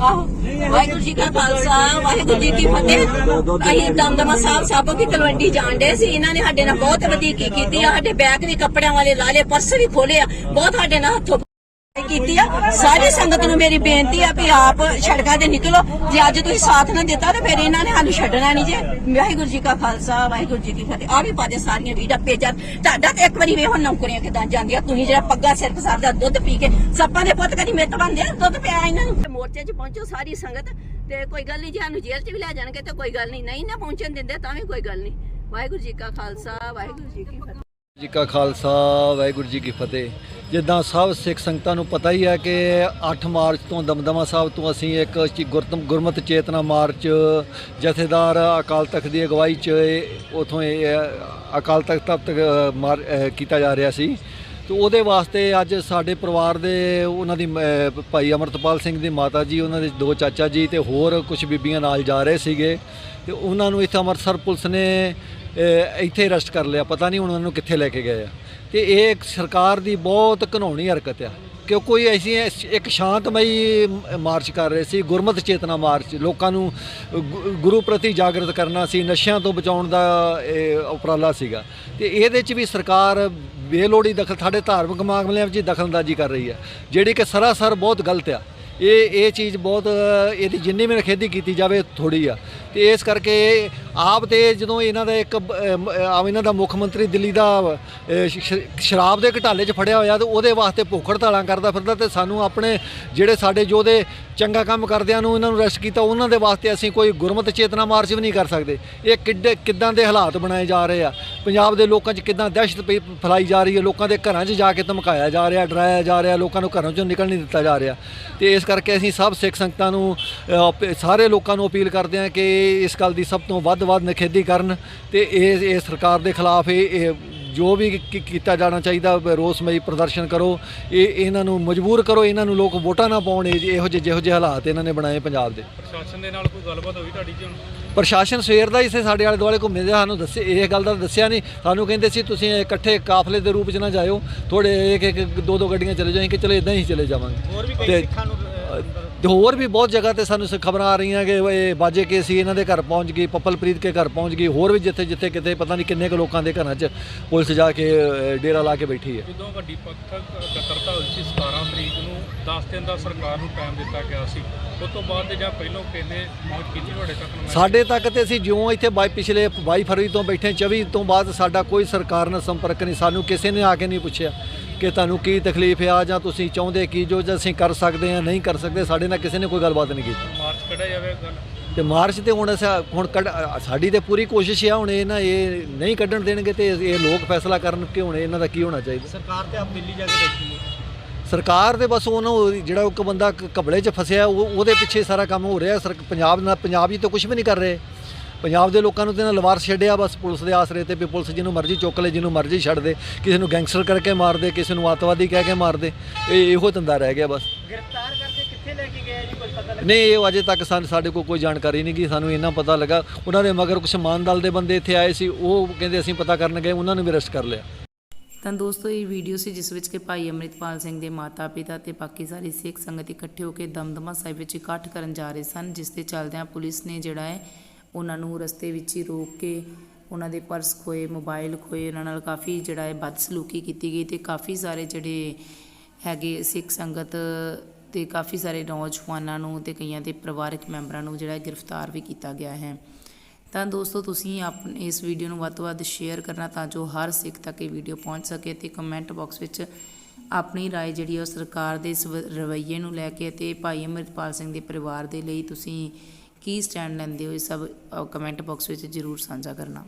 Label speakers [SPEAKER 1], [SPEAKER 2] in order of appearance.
[SPEAKER 1] ਆਹੋ। ਵਾਹਿਗੁਰੂ ਜੀ ਕਾ ਖਾਲਸਾ, ਵਾਹਿਗੁਰੂ ਜੀ ਕੀ ਫਤਿਹ। ਅਸੀਂ ਦਮਦਮਾ ਸਾਹਿਬ ਸਾਬੋ ਕੀ ਤਲਵੰਡੀ ਜਾਣਦੇ ਸੀ। ਇਹਨਾਂ ਨੇ ਸਾਡੇ ਨਾਲ ਬਹੁਤ ਵਧੀਕੀ ਕੀਤੀ ਆ। ਸਾਡੇ ਬੈਗ ਵੀ ਕੱਪੜਿਆਂ ਵਾਲੇ ਲਾ ਲਏ, ਪਰਸ ਵੀ ਖੋਲੇ ਆ। ਬਹੁਤ ਸਾਡੇ ਨਾਲ ਹੱਥੋਂ ਕੀਤੀ ਆ। ਸਾਰੀ ਸੰਗਤ ਨੂੰ ਮੇਰੀ ਬੇਨਤੀ ਆ ਵੀ ਆਪ ਸੜਕਾਂ ਤੇ ਨਿਕਲੋ। ਜੇ ਅੱਜ ਤੁਸੀਂ ਸਾਥ ਨਾ ਦਿੱਤਾ ਤੇ ਫਿਰ ਇਹਨਾਂ ਨੇ ਸਾਨੂੰ ਛੱਡਣਾ ਨਹੀਂ ਜੇ। ਵਾਹਿਗੁਰੂ ਜੀ ਕਾ ਖਾਲਸਾ, ਵਾਹਿਗੁਰੂ ਜੀ ਕੀ ਫਤਿਹ। ਆ ਵੀ ਪਾਦੇ ਸਾਰੀਆਂ ਵੀਡੀਓ ਭੇਜਾਂ ਤੁਹਾਡਾ ਤੇ ਇੱਕ ਵਾਰੀ ਵੇਖੋ ਨੌਕਰੀਆਂ ਕਿਦਾਂ ਜਾਂਦੀਆਂ। ਤੁਸੀਂ ਜਿਹੜਾ ਪੱਗਾ ਸਿਰ ਪਸਾਰ ਦਾ ਦੁੱਧ ਪੀ ਕੇ ਸੱਪਾਂ ਦੇ ਪੁੱਤ ਕਦੀ ਮਿੱਤ ਬਣਦੇ ਆ, ਦੁੱਧ ਪਿਆ ਇਹਨਾਂ ਨੂੰ। ਮੋਰਚੇ 'ਚ ਪਹੁੰਚੋ ਸਾਰੀ ਸੰਗਤ ਤੇ ਕੋਈ ਗੱਲ ਨਹੀਂ, ਜੇ ਸਾਨੂੰ ਜੇਲ੍ਹ 'ਚ ਵੀ ਲੈ ਜਾਣਗੇ ਤੇ ਕੋਈ ਗੱਲ ਨਹੀਂ। ਨਹੀਂ ਨਾ ਪਹੁੰਚਣ ਦਿੰਦੇ ਤਾਂ ਵੀ ਕੋਈ ਗੱਲ ਨਹੀਂ। ਵਾਹਿਗੁਰੂ ਜੀ ਕਾ ਖਾਲਸਾ, ਵਾਹਿਗੁਰੂ ਜੀ ਕੀ ਫਤਿਹ।
[SPEAKER 2] ਜੀ ਕਾ ਖਾਲਸਾ, ਵਾਹਿਗੁਰੂ ਜੀ ਕੀ ਫਤਿਹ। ਜਿੱਦਾਂ ਸਭ ਸਿੱਖ ਸੰਗਤਾਂ ਨੂੰ ਪਤਾ ਹੀ ਹੈ ਕਿ 8 ਮਾਰਚ ਤੋਂ ਦਮਦਮਾ ਸਾਹਿਬ ਤੋਂ ਅਸੀਂ ਇੱਕ ਚੀ- ਗੁਰਤਮ ਗੁਰਮਤ ਚੇਤਨਾ ਮਾਰਚ ਜਥੇਦਾਰ ਅਕਾਲ ਤਖਤ ਦੀ ਅਗਵਾਈ 'ਚ ਉਥੋਂ ਅਕਾਲ ਤਖਤ ਤੱਕ ਮਾਰ ਕੀਤਾ ਜਾ ਰਿਹਾ ਸੀ। ਤੇ ਉਹਦੇ ਵਾਸਤੇ ਅੱਜ ਸਾਡੇ ਪਰਿਵਾਰ ਦੇ ਉਹਨਾਂ ਦੀ ਭਾਈ ਅਮਰਤਪਾਲ ਸਿੰਘ ਦੀ ਮਾਤਾ ਜੀ, ਉਹਨਾਂ ਦੇ ਦੋ ਚਾਚਾ ਜੀ ਤੇ ਹੋਰ ਕੁਝ ਬੀਬੀਆਂ ਨਾਲ ਜਾ ਰਹੇ ਸੀਗੇ। ਤੇ ਉਹਨਾਂ ਨੂੰ ਇੱਥੇ ਅੰਮ੍ਰਿਤਸਰ ਪੁਲਿਸ ਨੇ ਇੱਥੇ ਅਰੈਸਟ ਕਰ ਲਿਆ, ਪਤਾ ਨਹੀਂ ਹੁਣ ਉਹਨਾਂ ਨੂੰ ਕਿੱਥੇ ਲੈ ਕੇ ਗਏ ਆ। ਤੇ ਇਹ ਇੱਕ ਸਰਕਾਰ ਦੀ ਬਹੁਤ ਘਿਨਾਉਣੀ ਹਰਕਤ ਆ ਕਿਉਂ ਕੋਈ ਐਸੀ ਇੱਕ ਸ਼ਾਂਤਮਈ ਮਾਰਚ ਕਰ ਰਹੇ ਸੀ, ਗੁਰਮਤਿ ਚੇਤਨਾ ਮਾਰਚ, ਲੋਕਾਂ ਨੂੰ ਗੁ- ਗੁਰੂ ਪ੍ਰਤੀ ਜਾਗਰਤ ਕਰਨਾ ਸੀ, ਨਸ਼ਿਆਂ ਤੋਂ ਬਚਾਉਣ ਦਾ ਇਹ ਉਪਰਾਲਾ ਸੀਗਾ। ਤੇ ਇਹਦੇ 'ਚ ਵੀ ਸਰਕਾਰ ਬੇਲੋੜੀ ਦਖਲ, ਸਾਡੇ ਧਾਰਮਿਕ ਮਾਮਲਿਆਂ ਵਿੱਚ ਹੀ ਦਖਲਅੰਦਾਜ਼ੀ ਕਰ ਰਹੀ ਹੈ ਜਿਹੜੀ ਕਿ ਸਰਾਸਰ ਬਹੁਤ ਗਲਤ ਆ। ਇਹ ਇਹ ਚੀਜ਼ ਬਹੁਤ, ਇਹਦੀ ਜਿੰਨੀ ਵੀ ਖੇਦੀ ਕੀਤੀ ਜਾਵੇ ਥੋੜੀ ਆ। ਤੇ ਇਸ ਕਰਕੇ ਆਪ ਤੇ ਜਦੋਂ ਇਹਨਾਂ ਦਾ ਇੱਕ ਬ- ਇਹਨਾਂ ਦਾ ਮੁੱਖ ਮੰਤਰੀ ਦਿੱਲੀ ਦਾ ਸ਼ਰਾਬ ਦੇ ਘਟਾਲੇ 'ਚ ਫੜਿਆ ਹੋਇਆ ਤੇ ਉਹਦੇ ਵਾਸਤੇ ਭੁੱਖ ਹੜਤਾਲਾਂ ਕਰਦਾ ਫਿਰਦਾ ਤੇ ਸਾਨੂੰ ਆਪਣੇ ਜਿਹੜੇ ਸਾਡੇ ਯੋਧੇ ਚੰਗਾ ਕੰਮ ਕਰਦਿਆਂ ਨੂੰ ਇਹਨਾਂ ਨੂੰ ਅਰੈਸਟ ਕੀਤਾ, ਉਹਨਾਂ ਦੇ ਵਾਸਤੇ ਅਸੀਂ ਕੋਈ ਗੁਰਮਤ ਚੇਤਨਾ ਮਾਰਚ ਵੀ ਨਹੀਂ ਕਰ ਸਕਦੇ। ਇਹ ਕਿੱਡੇ, ਕਿੱਦਾਂ ਦੇ ਹਾਲਾਤ ਬਣਾਏ ਜਾ ਰਹੇ ਆ? ਪੰਜਾਬ ਦੇ ਲੋਕਾਂ 'ਚ ਕਿੱਦਾਂ ਦਹਿਸ਼ਤ ਪਈ- ਫੈਲਾਈ ਜਾ ਰਹੀ ਹੈ? ਲੋਕਾਂ ਦੇ ਘਰਾਂ 'ਚ ਜਾ ਕੇ ਧਮਕਾਇਆ ਜਾ ਰਿਹਾ, ਡਰਾਇਆ ਜਾ ਰਿਹਾ, ਲੋਕਾਂ ਨੂੰ ਘਰਾਂ 'ਚੋਂ ਨਿਕਲ ਨਹੀਂ ਦਿੱਤਾ ਜਾ ਰਿਹਾ। ਤੇ ਇਸ ਕਰਕੇ ਅਸੀਂ ਸਭ ਸਿੱਖ ਸੰਗਤਾਂ ਨੂੰ ਅਪ- ਸਾਰੇ ਲੋਕਾਂ ਨੂੰ ਅਪੀਲ ਕਰਦੇ ਹਾਂ ਕਿ ਇਸ ਗੱਲ ਦੀ ਸਭ ਤੋਂ ਵੱਧ ਵੱਧ ਨਿਖੇਧੀ ਕਰਨ ਤੇ ਇਹ ਇਹ ਸਰਕਾਰ ਦੇ ਖਿਲਾਫ ਇਹ ਜੋ ਵੀ ਕੀਤਾ ਜਾਣਾ ਚਾਹੀਦਾ ਰੋਸਮਈ ਪ੍ਰਦਰਸ਼ਨ ਕਰੋ ਇਹ ਇਹਨਾਂ ਨੂੰ ਮਜਬੂਰ ਕਰੋ ਇਹਨਾਂ ਨੂੰ ਲੋਕ ਵੋਟਾਂ ਨਾ ਪਾਉਣ ਇਹ- ਜਿਹੇ ਜਿਹੋ ਜਿਹੇ ਹਾਲਾਤ ਇਹਨਾਂ ਨੇ ਬਣਾਏ ਪੰਜਾਬ ਦੇ।
[SPEAKER 3] ਪ੍ਰਸ਼ਾਸਨ ਦੇ ਨਾਲ ਕੋਈ ਗੱਲਬਾਤ ਹੋਈ ਤੁਹਾਡੀ ਜੀ
[SPEAKER 2] ਪ੍ਰਸ਼ਾਸਨ ਸਵੇਰ ਦਾ ਇਸੇ ਸਾਡੇ ਆਲੇ ਦੁਆਲੇ ਘੁੰਮੇ ਦੇ ਸਾਨੂੰ ਦੱਸੇ ਇਹ ਗੱਲ ਦਾ ਦੱਸਿਆ ਨਹੀਂ। ਸਾਨੂੰ ਕਹਿੰਦੇ ਸੀ ਤੁਸੀਂ ਇਕੱਠੇ ਕਾਫਲੇ ਦੇ ਰੂਪ 'ਚ ਨਾ ਜਾਇਓ ਥੋੜੇ ਇੱਕ ਇੱਕ ਦੋ ਦੋ ਗੱਡੀਆਂ ਚਲੇ ਜਾਈਂ ਕਿ ਚਲੋ ਇਦਾਂ ਹੀ ਚਲੇ ਜਾਵਾਂਗੇ।
[SPEAKER 3] ਹੋਰ ਵੀ ਕਈ
[SPEAKER 2] ਤੇ-
[SPEAKER 3] ਸਿੱਖਾਂ ਨੂੰ
[SPEAKER 2] ਤੇ ਹੋਰ ਵੀ ਬਹੁਤ ਜਗ੍ਹਾ ਤੇ ਸਾਨੂੰ ਖਬਰਾਂ ਆ ਰਹੀਆਂ ਕਿ ਇਹ ਬਾਜੇ ਕੇ ਸੀ ਇਹਨਾਂ ਦੇ ਘਰ ਪਹੁੰਚ ਗਈ ਪੱਪਲਪ੍ਰੀਤ ਕੇ ਘਰ ਪਹੁੰਚ ਗਈ ਹੋਰ ਵੀ ਜਿੱਥੇ ਜਿੱਥੇ ਕਿਤੇ ਪਤਾ ਨਹੀਂ ਕਿੰਨੇ ਕੁ ਲੋਕਾਂ ਦੇ ਘਰਾਂ 'ਚ ਪੁਲਿਸ ਜਾ ਕੇ ਡੇਰਾ ਲਾ ਕੇ ਬੈਠੀ ਹੈ।
[SPEAKER 3] ਜਦੋਂ ਵੱਡੀ ਪੱਖਕ ਇਕੱਤਰਤਾ ਹੋਈ ਸੀ 17 ਤਰੀਕ ਨੂੰ 10 ਦਿਨ ਦਾ ਸਰਕਾਰ ਨੂੰ ਟਾਈਮ ਦਿੱਤਾ ਗਿਆ ਸੀ। ਉਸ ਤੋਂ ਬਾਅਦ ਜਾਂ ਪਹਿਲੋਂ ਕਹਿੰਦੇ ਮੌਤ ਕੀਤੀ ਤੁਹਾਡੇ ਤੱਕ
[SPEAKER 2] ਸਾਡੇ ਤੱਕ ਤੇ ਅਸੀਂ ਜਿਉਂ ਇੱਥੇ ਬਾਈ ਪਿਛਲੇ 22 ਫਰਵਰੀ ਤੋਂ ਬੈਠੇ 24 ਤੋਂ ਬਾਅਦ ਸਾਡਾ ਕੋਈ ਸਰਕਾਰ ਨਾਲ ਸੰਪਰਕ ਨਹੀਂ ਸਾਨੂੰ ਕਿਸੇ ਨੇ ਆ ਕੇ ਨਹੀਂ ਪੁੱਛਿਆ। ਕਿ ਤੁਹਾਨੂੰ ਕੀ ਤਕਲੀਫ ਆ ਜਾਂ ਤੁਸੀਂ ਚਾਹੁੰਦੇ ਕੀ ਜੋ ਅਸੀਂ ਕਰ ਸਕਦੇ ਹਾਂ ਨਹੀਂ ਕਰ ਸਕਦੇ ਸਾਡੇ ਨਾਲ ਕਿਸੇ ਨੇ ਕੋਈ ਗੱਲਬਾਤ ਨਹੀਂ ਕੀਤੀ।
[SPEAKER 3] ਮਾਰਚ ਕੱਢਿਆ ਜਾਵੇ ਗੱਲ।
[SPEAKER 2] ਤੇ ਮਾਰਚ ਤੇ ਹੁਣ ਅਸਾਂ ਹੁਣ ਕੱਢ ਸਾਡੀ ਤੇ ਪੂਰੀ ਕੋਸ਼ਿਸ਼ ਆ ਹੁਣ ਇਹ ਨਾ ਇਹ ਨਹੀਂ ਕੱਢਣ ਦੇਣਗੇ ਤੇ ਇਹ ਲੋਕ ਫੈਸਲਾ ਕਰਨ ਕਿ ਹੁਣ ਇਹਨਾਂ ਦਾ ਕੀ ਹੋਣਾ ਚਾਹੀਦਾ।
[SPEAKER 3] ਸਰਕਾਰ ਤੇ ਆਪ ਦਿੱਲੀ ਜਾ ਕੇ ਹੈ।
[SPEAKER 2] ਸਰਕਾਰ ਦੇ ਬਸ ਉਹਨੂੰ ਜਿਹੜਾ ਇੱਕ ਬੰਦਾ ਘਬਲੇ 'ਚ ਫਸਿਆ ਉਹ ਉਹਦੇ ਪਿੱਛੇ ਸਾਰਾ ਕੰਮ ਹੋ ਰਿਹਾ। ਸਰ ਪੰਜਾਬ ਨਾਲ ਪੰਜਾਬ ਹੀ ਤਾਂ ਕੁਝ ਵੀ ਨਹੀਂ ਕਰ ਰਹੇ। ਪੰਜਾਬ ਦੇ ਲੋਕਾਂ ਨੂੰ ਤੇ ਨਾ ਲਵਾਰ ਛੱਡਿਆ ਬਸ ਪੁਲਿਸ ਦੇ ਆਸਰੇ ਤੇ ਵੀ ਪੁਲਿਸ ਜਿਹਨੂੰ ਮਰਜ਼ੀ ਚੁੱਕ ਲੈ ਜਿਹਨੂੰ ਮਰਜ਼ੀ ਛੱਡ ਦੇ ਕਿਸੇ ਨੂੰ ਗੈਂਗਸਟਰ ਕਰਕੇ ਮਾਰ ਦੇ ਕਿਸੇ ਨੂੰ ਅੱਤਵਾਦੀ ਕਹਿ ਕੇ ਮਾਰ ਦੇ ਇਹ ਇਹੋ ਧੰਦਾ ਰਹਿ ਗਿਆ ਬਸ।
[SPEAKER 3] ਗ੍ਰਿਫਤਾਰ ਕਰਕੇ ਕਿੱਥੇ ਲੈ ਕੇ ਗਏ ਜੀ? ਕੁਝ ਪਤਾ
[SPEAKER 2] ਨਹੀਂ ਇਹ ਅਜੇ ਤੱਕ ਸਾਨੂੰ ਸਾਡੇ ਕੋਲ ਕੋਈ ਜਾਣਕਾਰੀ ਨਹੀਂ ਗਈ ਸਾਨੂੰ ਇੰਨਾ ਪਤਾ ਲੱਗਾ। ਉਹਨਾਂ ਦੇ ਮਗਰ ਕੁਝ ਮਾਨ ਦਲ ਦੇ ਬੰਦੇ ਇੱਥੇ ਆਏ ਸੀ ਉਹ ਕਹਿੰਦੇ ਅਸੀਂ ਪਤਾ ਕਰਨ ਗਏ ਉਹਨਾਂ ਨੂੰ ਵੀ ਅਰੈਸਟ ਕਰ ਲਿਆ।
[SPEAKER 4] ਤਾਂ ਦੋਸਤੋ ਇਹ ਵੀਡੀਓ ਸੀ ਜਿਸ ਵਿੱਚ ਕਿ ਭਾਈ ਅੰਮ੍ਰਿਤਪਾਲ ਸਿੰਘ ਦੇ ਮਾਤਾ ਪਿਤਾ ਤੇ ਬਾਕੀ ਸਾਰੀ ਸਿੱਖ ਸੰਗਤ ਇਕੱਠੇ ਹੋ ਕੇ ਦਮਦਮਾ ਸਾਹਿਬ ਵਿੱਚ ਇਕੱਠ ਕਰਨ ਜਾ ਰਹੇ ਸਨ ਜਿਸ ਦੇ ਚੱਲਦਿਆਂ ਪੁਲਿਸ ਨੇ ਜਿਹੜਾ ਹੈ ਉਹਨਾਂ ਨੂੰ ਰਸਤੇ ਵਿੱਚ ਹੀ ਰੋਕ ਕੇ ਉਹਨਾਂ ਦੇ ਪਰਸ ਖੋਏ ਮੋਬਾਈਲ ਖੋਏ ਉਹਨਾਂ ਨਾਲ ਕਾਫੀ ਜਿਹੜਾ ਹੈ ਬਦਸਲੂਕੀ ਕੀਤੀ ਗਈ ਤੇ ਕਾਫੀ ਸਾਰੇ ਜਿਹੜੇ ਹੈਗੇ ਸਿੱਖ ਸੰਗਤ ਤੇ ਕਾਫੀ ਸਾਰੇ ਨੌਜਵਾਨਾਂ ਨੂੰ ਤੇ ਕਈਆਂ ਦੇ ਪਰਿਵਾਰਕ ਮੈਂਬਰਾਂ ਨੂੰ ਜਿਹੜਾ ਹੈ ਗ੍ਰਿਫਤਾਰ ਵੀ ਕੀਤਾ ਗਿਆ ਹੈ ਤਾਂ ਦੋਸਤੋ ਤੁਸੀਂ ਆਪਣੇ ਇਸ ਵੀਡੀਓ ਨੂੰ ਵੱਧ ਤੋਂ ਵੱਧ ਸ਼ੇਅਰ ਕਰਨਾ ਤਾਂ ਜੋ ਹਰ ਸਿੱਖ ਤੱਕ ਇਹ ਵੀਡੀਓ ਪਹੁੰਚ ਸਕੇ ਤੇ ਕਮੈਂਟ ਬਾਕਸ ਵਿੱਚ ਆਪਣੀ رائے ਜਿਹੜੀ ਹੈ ਉਹ ਸਰਕਾਰ ਦੇ ਇਸ ਵ- ਰਵੱਈਏ ਨੂੰ ਲੈ ਕੇ ਤੇ ਭਾਈ ਅਮਰਿਤਪਾਲ ਸਿੰਘ ਦੇ ਪਰਿਵਾਰ ਦੇ ਲਈ ਤੁਸੀਂ ਕੀ ਸਟੈਂਡ ਲੈਂਦੇ ਹੋ ਇਹ ਸਭ ਕਮੈਂਟ ਬਾਕਸ ਵਿੱਚ ਜ਼ਰੂਰ ਸਾਂਝਾ ਕਰਨਾ।